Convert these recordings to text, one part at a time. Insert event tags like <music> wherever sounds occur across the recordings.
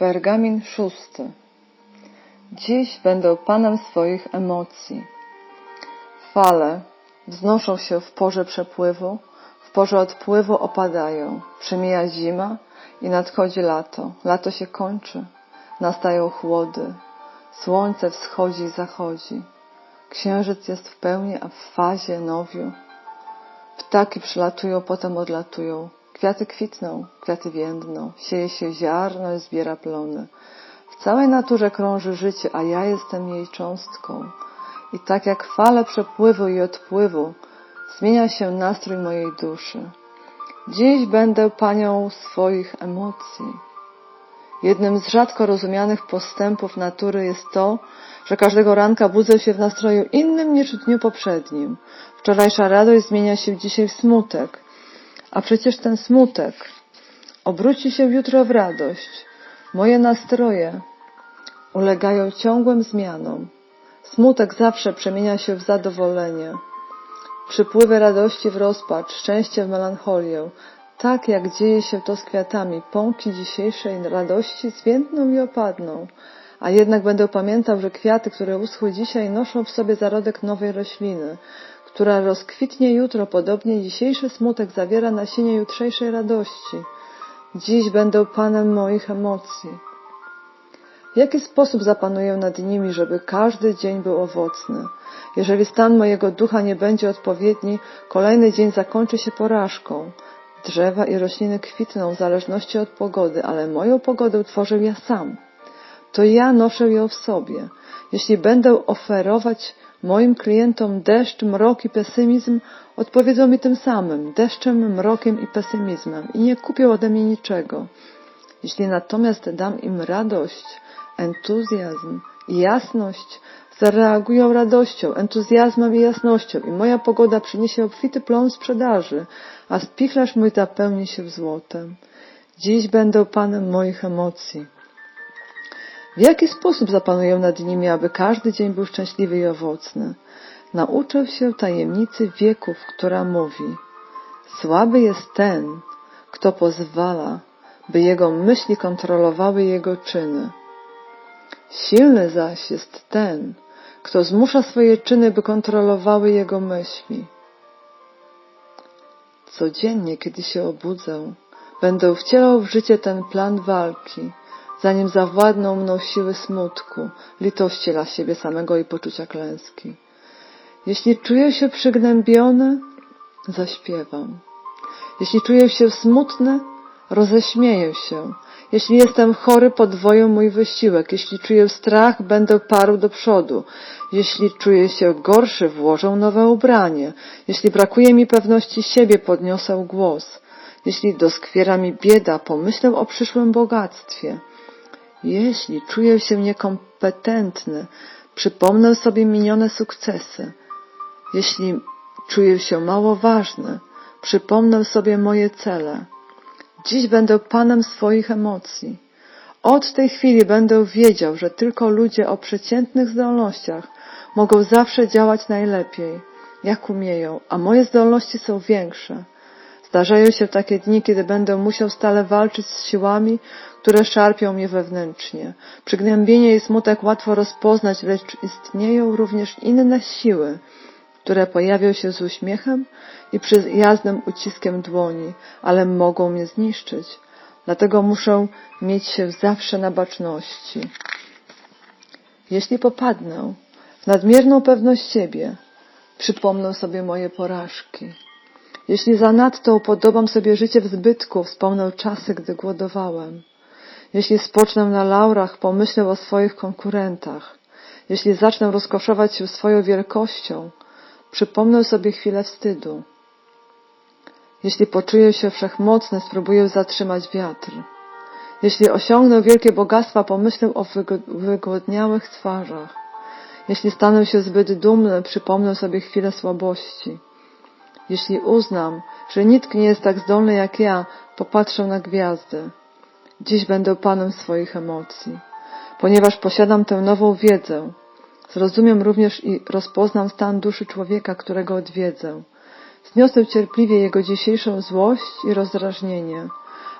Pergamin szósty. Dziś będę panem swoich emocji. Fale wznoszą się w porze przepływu, w porze odpływu opadają. Przemija zima i nadchodzi lato. Lato się kończy. Nastają chłody. Słońce wschodzi i zachodzi. Księżyc jest w pełni, a w fazie nowiu. Ptaki przylatują, potem odlatują. Kwiaty kwitną, kwiaty więdną, sieje się ziarno i zbiera plony. W całej naturze krąży życie, a ja jestem jej cząstką. I tak jak fale przepływu i odpływu, zmienia się nastrój mojej duszy. Dziś będę panią swoich emocji. Jednym z rzadko rozumianych postępów natury jest to, że każdego ranka budzę się w nastroju innym niż w dniu poprzednim. Wczorajsza radość zmienia się dzisiaj w smutek, a przecież ten smutek obróci się jutro w radość. Moje nastroje ulegają ciągłym zmianom. Smutek zawsze przemienia się w zadowolenie. Przypływy radości w rozpacz, szczęście w melancholię. Tak jak dzieje się to z kwiatami, pąki dzisiejszej radości zwiędną i opadną. A jednak będę pamiętał, że kwiaty, które uschły dzisiaj, noszą w sobie zarodek nowej rośliny, która rozkwitnie jutro, podobnie dzisiejszy smutek zawiera nasienie jutrzejszej radości. Dziś będę panem moich emocji. W jaki sposób zapanuję nad nimi, żeby każdy dzień był owocny? Jeżeli stan mojego ducha nie będzie odpowiedni, kolejny dzień zakończy się porażką. Drzewa i rośliny kwitną w zależności od pogody, ale moją pogodę tworzę ja sam. To ja noszę ją w sobie. Jeśli będę oferować moim klientom deszcz, mrok i pesymizm, odpowiedzą mi tym samym, deszczem, mrokiem i pesymizmem i nie kupią ode mnie niczego. Jeśli natomiast dam im radość, entuzjazm i jasność, zareagują radością, entuzjazmem i jasnością i moja pogoda przyniesie obfity plon sprzedaży, a spichlarz mój zapełni się złotem. Dziś będę panem moich emocji. W jaki sposób zapanuję nad nimi, aby każdy dzień był szczęśliwy i owocny? Nauczę się tajemnicy wieków, która mówi Słaby jest ten, kto pozwala, by jego myśli kontrolowały jego czyny. Silny zaś jest ten, kto zmusza swoje czyny, by kontrolowały jego myśli. Codziennie, kiedy się obudzę, będę wcielał w życie ten plan walki, zanim zawładną mną siły smutku, litości dla siebie samego i poczucia klęski. Jeśli czuję się przygnębiony, zaśpiewam. Jeśli czuję się smutny, roześmieję się. Jeśli jestem chory, podwoję mój wysiłek. Jeśli czuję strach, będę parł do przodu. Jeśli czuję się gorszy, włożę nowe ubranie. Jeśli brakuje mi pewności siebie, podniosę głos. Jeśli doskwiera mi bieda, pomyślę o przyszłym bogactwie. Jeśli czuję się niekompetentny, przypomnę sobie minione sukcesy. Jeśli czuję się mało ważny, przypomnę sobie moje cele. Dziś będę panem swoich emocji. Od tej chwili będę wiedział, że tylko ludzie o przeciętnych zdolnościach mogą zawsze działać najlepiej, jak umieją, a moje zdolności są większe. Zdarzają się takie dni, kiedy będę musiał stale walczyć z siłami, które szarpią mnie wewnętrznie. Przygnębienie i smutek łatwo rozpoznać, lecz istnieją również inne siły, które pojawią się z uśmiechem i przyjaznym uciskiem dłoni, ale mogą mnie zniszczyć. Dlatego muszę mieć się zawsze na baczności. Jeśli popadnę w nadmierną pewność siebie, przypomnę sobie moje porażki. Jeśli zanadto upodobam sobie życie w zbytku, wspomnę czasy, gdy głodowałem. Jeśli spocznę na laurach, pomyślę o swoich konkurentach. Jeśli zacznę rozkoszować się swoją wielkością, przypomnę sobie chwilę wstydu. Jeśli poczuję się wszechmocny, spróbuję zatrzymać wiatr. Jeśli osiągnę wielkie bogactwa, pomyślę o wygodniałych twarzach. Jeśli stanę się zbyt dumny, przypomnę sobie chwilę słabości. Jeśli uznam, że nikt nie jest tak zdolny jak ja, popatrzę na gwiazdy. Dziś będę panem swoich emocji. Ponieważ posiadam tę nową wiedzę, zrozumiem również i rozpoznam stan duszy człowieka, którego odwiedzę. Zniosę cierpliwie jego dzisiejszą złość i rozdrażnienie,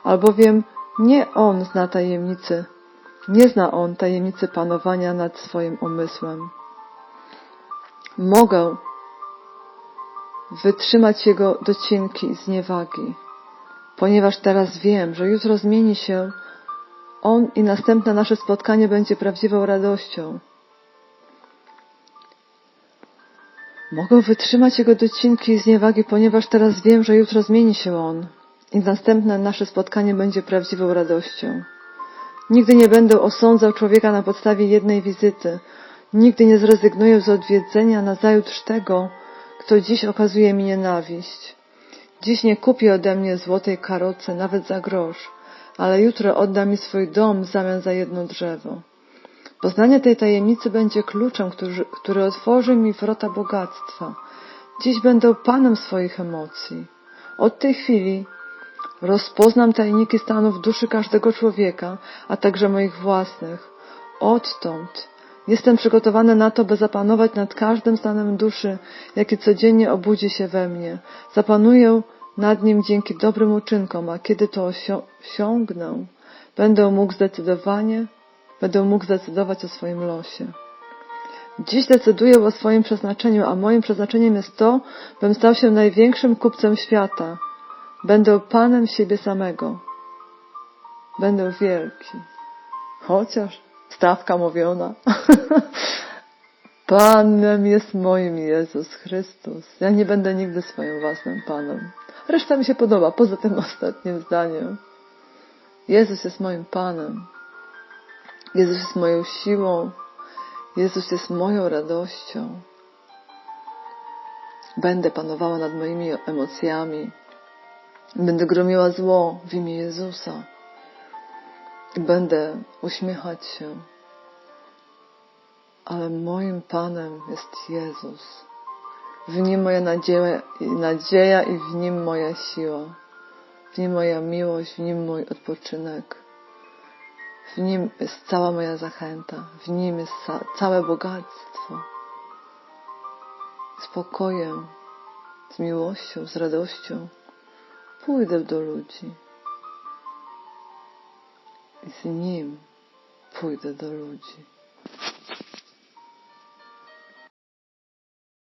albowiem nie on zna tajemnicy Nie zna on tajemnicy panowania nad swoim umysłem. Mogę wytrzymać jego docinki zniewagi, ponieważ teraz wiem, że jutro zmieni się on i następne nasze spotkanie będzie prawdziwą radością. Mogę wytrzymać jego docinki i zniewagi, ponieważ teraz wiem, że jutro zmieni się on i następne nasze spotkanie będzie prawdziwą radością. Nigdy nie będę osądzał człowieka na podstawie jednej wizyty. Nigdy nie zrezygnuję z odwiedzenia nazajutrz tego, kto dziś okazuje mi nienawiść. Dziś nie kupi ode mnie złotej karocy, nawet za grosz, ale jutro odda mi swój dom w zamian za jedno drzewo. Poznanie tej tajemnicy będzie kluczem, który, który otworzy mi wrota bogactwa. Dziś będę panem swoich emocji. Od tej chwili rozpoznam tajniki stanów duszy każdego człowieka, a także moich własnych. Odtąd jestem przygotowany na to, by zapanować nad każdym stanem duszy, jaki codziennie obudzi się we mnie. Zapanuję nad nim dzięki dobrym uczynkom, a kiedy to osiągnę, będę mógł zdecydowanie będę mógł zdecydować o swoim losie. Dziś decyduję o swoim przeznaczeniu, a moim przeznaczeniem jest to, bym stał się największym kupcem świata. Będę panem siebie samego. Będę wielki. Chociaż stawka mówiona. <laughs> Panem jest moim Jezus Chrystus. Ja nie będę nigdy swoim własnym Panem. Reszta mi się podoba, poza tym ostatnim zdaniem. Jezus jest moim Panem. Jezus jest moją siłą. Jezus jest moją radością. Będę panowała nad moimi emocjami. Będę gromiła zło w imię Jezusa. Będę uśmiechać się. Ale moim Panem jest Jezus. W Nim moja nadzieja, nadzieja i w Nim moja siła. W Nim moja miłość, w Nim mój odpoczynek. W Nim jest cała moja zachęta, w Nim jest całe bogactwo. Spokojem, z miłością, z radością pójdę do ludzi. I z Nim pójdę do ludzi.